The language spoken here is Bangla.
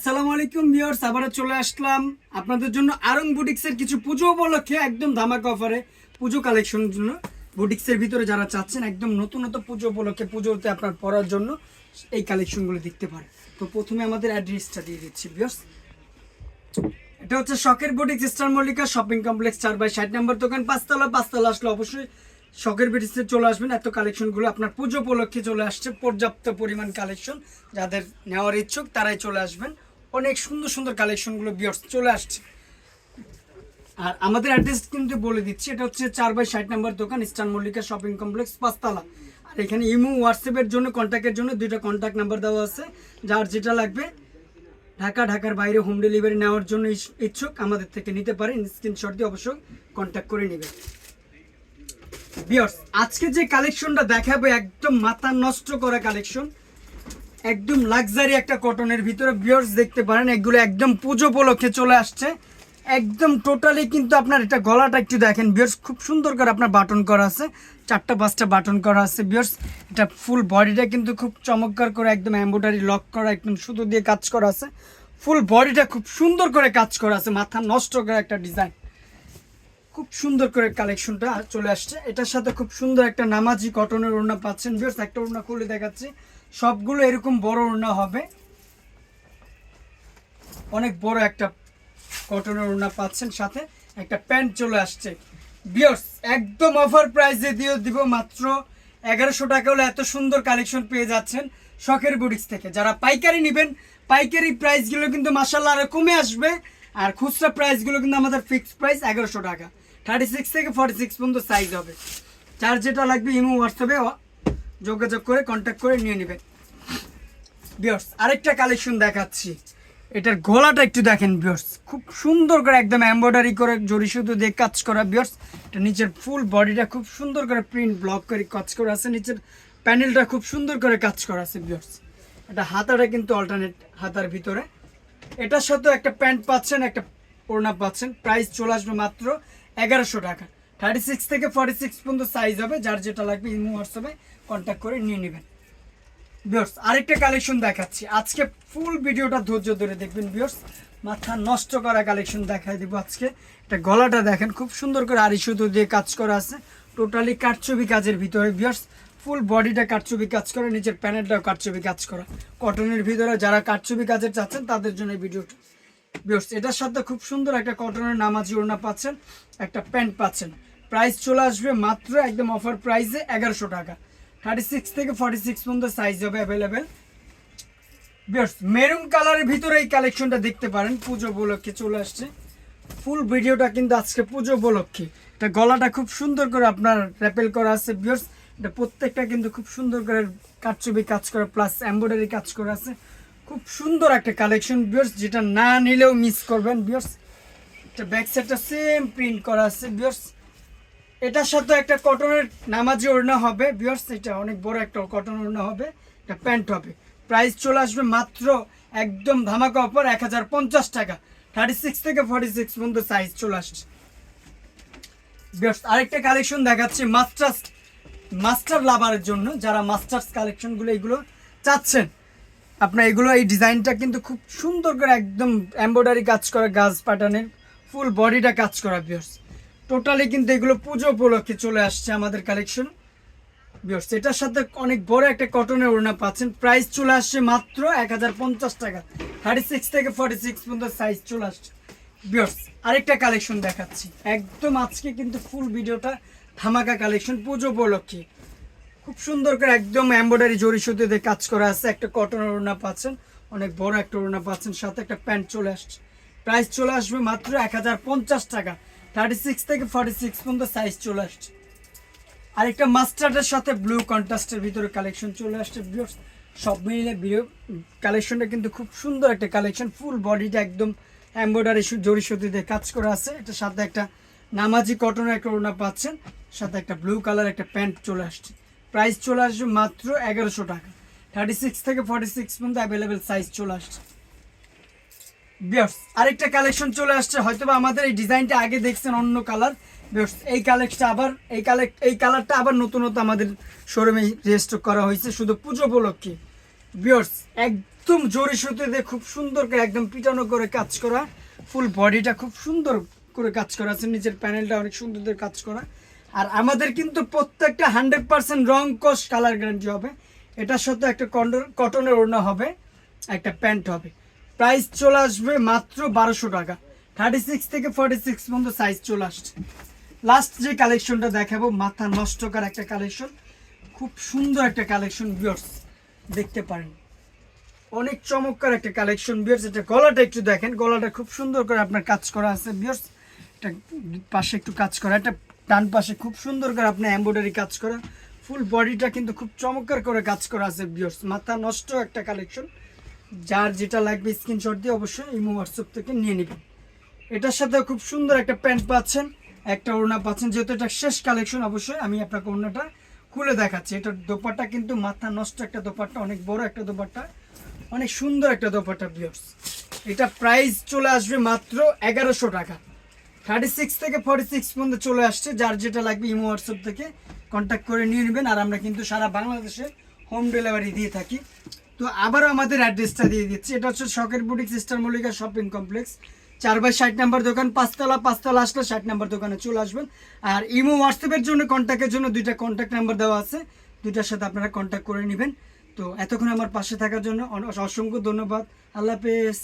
আসসালামু আলাইকুম ভিউয়ার্স, আবারও চলে আসলাম আপনাদের জন্য আরং বুটিক্সের কিছু পুজো উপলক্ষে একদম ধামাকা অফারে পুজো কালেকশনের জন্য। বুটিক্সের ভিতরে যারা চাচ্ছেন একদম নতুন নতুন পুজো উপলক্ষে পুজোতে আপনার পরার জন্য এই কালেকশনগুলো দেখতে পারেন। তো প্রথমে আমাদের অ্যাড্রেসটা দিয়ে দিচ্ছি ভিউয়ার্স। এটা হচ্ছে শখের boutiques, star Mallika shopping complex, চার বাই ষাট নম্বর দোকান, পাঁচতলা পাঁচতলা আসলে অবশ্যই শখের বুটিক্সে চলে আসবেন। এত কালেকশনগুলো আপনার পুজো উপলক্ষে চলে আসছে, পর্যাপ্ত পরিমাণ কালেকশন যাদের নেওয়ার ইচ্ছুক তারাই চলে আসবেন। অনেক সুন্দর সুন্দর কালেকশনগুলো বিয়ার্স চলে আসছে। আর আমাদের অ্যাড্রেস কিন্তু বলে দিচ্ছি, এটা হচ্ছে চার বাই ষাট নাম্বার দোকান ইস্টার্ন মল্লিকা শপিং কমপ্লেক্স পাঁচতলা। আর এখানে ইমো হোয়াটসঅ্যাপের জন্য কন্ট্যাক্টের জন্য দুইটা কন্ট্যাক্ট নাম্বার দেওয়া আছে। যার যেটা লাগবে, ঢাকা, ঢাকার বাইরে হোম ডেলিভারি নেওয়ার জন্য ইচ্ছুক, আমাদের থেকে নিতে পারেন। স্ক্রিনশট দিয়ে অবশ্যই কন্ট্যাক্ট করে নেবেন। বিয়ার্স আজকে যে কালেকশনটা দেখাবো, একদম মাথা নষ্ট করা কালেকশন একদম লাক্সারি একটা কটনের ভিতরে। বিয়ার্স দেখতে পারেন, এগুলো একদম পুজো উপলক্ষে চলে আসছে। একদম টোটালি কিন্তু আপনার এটা গলাটা একটু দেখেন। বিয়ার্স খুব সুন্দর করে আপনার বাটন করা আছে। চারটা, পাঁচটা বাটন করা আছে। বিয়ার্স এটা ফুল বডিটা কিন্তু খুব চমৎকার করে একদম এম্ব্রয়ডারি লক করা, একদম সুতো দিয়ে কাজ করা আছে। ফুল বডিটা খুব সুন্দর করে কাজ করা আছে। মাথা নষ্ট করা একটা ডিজাইন খুব সুন্দর করে কালেকশনটা চলে আসছে। এটার সাথে খুব সুন্দর একটা নামাজি কটনের ওড়না পাচ্ছেন। বিয়ার্স একটা ওড়না খুলে দেখাচ্ছি। সবগুলো এরকম বড় ওড়না হবে। অনেক বড় একটা কটনের ওড়না পাচ্ছেন সাথে। একটা প্যান্ট চলে আসছে। বিয়ার্স একদম অফার প্রাইসে দিয়ে দিব মাত্র এগারোশো টাকা হলে এত সুন্দর কালেকশন পেয়ে যাচ্ছেন শখের বুটিক্স থেকে। যারা পাইকারি নেবেন, পাইকারি প্রাইসগুলো কিন্তু মাসাল্লাহ আরও কমে আসবে। আর খুচরা প্রাইসগুলো কিন্তু আমাদের ফিক্সড প্রাইস এগারোশো টাকা। থার্টি সিক্স থেকে ফর্টি সিক্স পর্যন্ত সাইজ হবে। যার যেটা লাগবে ইমো, হোয়াটসঅ্যাপে যোগাযোগ করে কন্ট্যাক্ট করে নিয়ে নেবেন। বিয়ার্স আরেকটা কালেকশন দেখাচ্ছি। এটার গলাটা একটু দেখেন বিয়ার্স খুব সুন্দর করে একদম এমব্রয়ডারি করে জরি সুতো দিয়ে কাজ করা বিয়ার্স এটা নিচের ফুল বডিটা খুব সুন্দর করে প্রিন্ট ব্লক করে কাজ করা আছে। নিচের প্যানেলটা খুব সুন্দর করে কাজ করা আছে বিয়ার্স এটা হাতাটা কিন্তু অল্টারনেট হাতার ভিতরে। এটার সাথে একটা প্যান্ট পাচ্ছেন, একটা ওড়না পাচ্ছেন। প্রাইস চলে আসবে মাত্র এগারোশো টাকা। থার্টি সিক্স থেকে ফর্টি সিক্স পর্যন্ত সাইজ হবে, যার যেটা লাগবে ইমো হোয়াটসঅ্যাপে কন্ট্যাক্ট করে নিয়ে নেবেন। বিয়র্স আরেকটা কালেকশন দেখাচ্ছি। আজকে ফুল ভিডিওটা ধৈর্য ধরে দেখবেন বিয়র্স মাথা নষ্ট করা কালেকশন দেখাই দিব আজকে। এটা গলাটা দেখেন, খুব সুন্দর করে আড়ি সুতো দিয়ে কাজ করা আছে। টোটালি কাঠছবি কাজের ভিতরে বিয়র্স ফুল বডিটা কাঠছবি কাজ করা, নিচের প্যানেলটাও কাঠছবি কাজ করা। কটনের ভিতরে যারা কাঠছবি কাজের চাচ্ছেন, তাদের জন্য ভিডিওটা এটার সাথে খুব সুন্দর একটা কটনের নামাজি ওড়না পাচ্ছেন, একটা প্যান্ট পাচ্ছেন। প্রাইস চলে আসবে মাত্র একদম অফার প্রাইসে এগারোশো টাকা। থার্টি সিক্স থেকে ফর্টি সিক্স পর্যন্ত সাইজ হবে অ্যাভেলেবেল বিয়ার্স মেরুন কালারের ভিতরে এই কালেকশনটা দেখতে পারেন, পুজো উপলক্ষে চলে আসছে। ফুল ভিডিওটা কিন্তু আজকে পুজো উপলক্ষে। এটা গলাটা খুব সুন্দর করে আপনার র্যাপেল করা আছে বিয়ার্স এটা প্রত্যেকটা কিন্তু খুব সুন্দর করে কাটছবি কাজ করা প্লাস এমব্রয়ডারি কাজ করা আছে। খুব সুন্দর একটা কালেকশন বিয়ার্স যেটা না নিলেও মিস করবেন বিয়ার্স এটা ব্যাক সাইডটা সেম প্রিন্ট করা আছে বিয়ার্স এটার সাথে একটা কটনের নামাজি ওড়না হবে বিয়ার্স এটা অনেক বড় একটা কটন ওড়না হবে, এটা প্যান্ট হবে। প্রাইস চলে আসবে মাত্র একদম ধামাকা অফার এক হাজার পঞ্চাশ টাকা। থার্টি সিক্স থেকে ফর্টি সিক্স পর্যন্ত সাইজ চলে আসছে। বিয়ার্স আরেকটা কালেকশন দেখাচ্ছি মাস্টার্স মাস্টার লাভারের জন্য যারা মাস্টার্স কালেকশনগুলো এগুলো চাচ্ছেন। আপনার এগুলো, এই ডিজাইনটা কিন্তু খুব সুন্দর করে একদম এমব্রয়ডারি কাজ করা, গাছ প্যাটার্নের ফুল বডিটা কাজ করা বিয়ার্স টোটালি কিন্তু এগুলো পুজো উপলক্ষে চলে আসছে আমাদের কালেকশন বিয়ার্স এটার সাথে অনেক বড় একটা কটনের ওড়না পাচ্ছেন। প্রাইস চলে আসছে মাত্র এক হাজার পঞ্চাশ টাকা। থার্টি সিক্স থেকে ফর্টি সিক্স পর্যন্ত সাইজ চলে আসছে। বিয়ার্স আরেকটা কালেকশন দেখাচ্ছি। একদম আজকে কিন্তু ফুল ভিডিওটা ধামাকা কালেকশন পুজো উপলক্ষে। খুব সুন্দর করে একদম এমব্রয়ডারি জরি সুতো দিয়ে কাজ করা আছে। একটা কটন ওড়না পাচ্ছেন, অনেক বড় একটা ওড়না পাচ্ছেন, সাথে একটা প্যান্ট চলে আসছে। প্রাইস চলে আসবে মাত্র এক হাজার পঞ্চাশ টাকা। থার্টি সিক্স থেকে ফর্টি সিক্স পর্যন্ত সাইজ চলে আসছে। আরেকটা মাস্টার্ডের সাথে ব্লু কন্ট্রাস্টের ভিতরে কালেকশন চলে আসছে। সব মিলিয়ে ভিডিও কালেকশনটা কিন্তু খুব সুন্দর একটা কালেকশন ফুল বডিটা একদম এমব্রয়ডারি জরি সুতি দিয়ে কাজ করা আছে। এটা সাথে একটা নামাজি কটনের একটা ওড়না পাচ্ছেন, সাথে একটা ব্লু কালার একটা প্যান্ট চলে আসছে। প্রাইস চলে আসবে মাত্র এগারোশো টাকা। থার্টি সিক্স থেকে ফর্টি সিক্স পর্যন্ত অ্যাভেলেবেল সাইজ চলে আসছে। বিয়ার্স আরেকটা কালেকশন চলে আসছে। হয়তোবা আমাদের এই ডিজাইনটা আগে দেখছেন অন্য কালার বিয়ার্স এই কালেকশনটা আবার, এই কালেক্ট এই কালারটা আবার নতুনত আমাদের শোরুমে রেজিস্টার করা হয়েছে শুধু পুজো উপলক্ষে। বিয়ার্স একদম জোরে সুতো দিয়ে খুব সুন্দর করে, একদম পিটানো করে কাজ করা। ফুল বডিটা খুব সুন্দর করে কাজ করা আছে নিচের প্যানেলটা অনেক সুন্দর কাজ করা। আর আমাদের কিন্তু প্রত্যেকটা হান্ড্রেড পার্সেন্ট রং কস কালার গ্যারান্টি হবে। এটার সাথে একটা কটনের ওড়না হবে, একটা প্যান্ট হবে। প্রাইস চলে আসবে মাত্র বারোশো টাকা। থার্টি সিক্স থেকে ফর্টি সিক্স পর্যন্ত সাইজ চলে আসছে। লাস্ট যে কালেকশনটা দেখাবো, মাথা নষ্ট করা একটা কালেকশন খুব সুন্দর একটা কালেকশন বিয়ার্স দেখতে পারেন। অনেক চমৎকার একটা কালেকশন বিয়ার্স এটা গলাটা একটু দেখেন। গলাটা খুব সুন্দর করে আপনার কাজ করা আছে বিয়ার্স এটা পাশে একটু কাজ করা, একটা ডান পাশে খুব সুন্দর করে আপনার এমব্রয়ডারি কাজ করা ফুল বডিটা কিন্তু খুব চমৎকার করে কাজ করা আছে বিয়ার্স মাথা নষ্ট একটা কালেকশন যার যেটা লাগবে স্ক্রিনশট দিয়ে অবশ্যই ইমো হোয়াটসঅ্যাপ থেকে নিয়ে নেবেন। এটার সাথে খুব সুন্দর একটা প্যান্ট পাচ্ছেন, একটা ওড়না পাচ্ছেন, যেহেতু এটা শেষ কালেকশন অবশ্যই আমি আপনাকে ওড়নাটা খুলে দেখাচ্ছি। এটার দোপাটা কিন্তু মাথা নষ্ট একটা দোপাট্টা, অনেক বড় একটা দোপাট্টা, অনেক সুন্দর একটা দোপাট্টা বিয়ার্স এটা প্রাইস চলে আসবে মাত্র এগারোশো টাকা। থার্টি সিক্স থেকে ফর্টি সিক্স পর্যন্ত চলে আসছে। যার যেটা লাগবে ইমো হোয়াটসঅ্যাপ থেকে কন্ট্যাক্ট করে নিয়ে নেবেন। আর আমরা কিন্তু সারা বাংলাদেশে হোম ডেলিভারি দিয়ে থাকি। তো আবারও আমাদের অ্যাড্রেসটা দিয়ে দিচ্ছি। এটা হচ্ছে শখের boutique sister Mallika shopping complex চার বাই ষাট নাম্বার দোকান, পাঁচতলা পাঁচতলা আসলে ষাট নাম্বার দোকানে চলে আসবেন। আর ইমো হোয়াটসঅ্যাপের জন্য কন্ট্যাক্টের জন্য দুইটা কন্ট্যাক্ট নাম্বার দেওয়া আছে। দুইটার সাথে আপনারা কন্ট্যাক্ট করে নেবেন। তো এতক্ষণ আমার পাশে থাকার জন্য অসংখ্য ধন্যবাদ। আল্লাহ হাফেজ।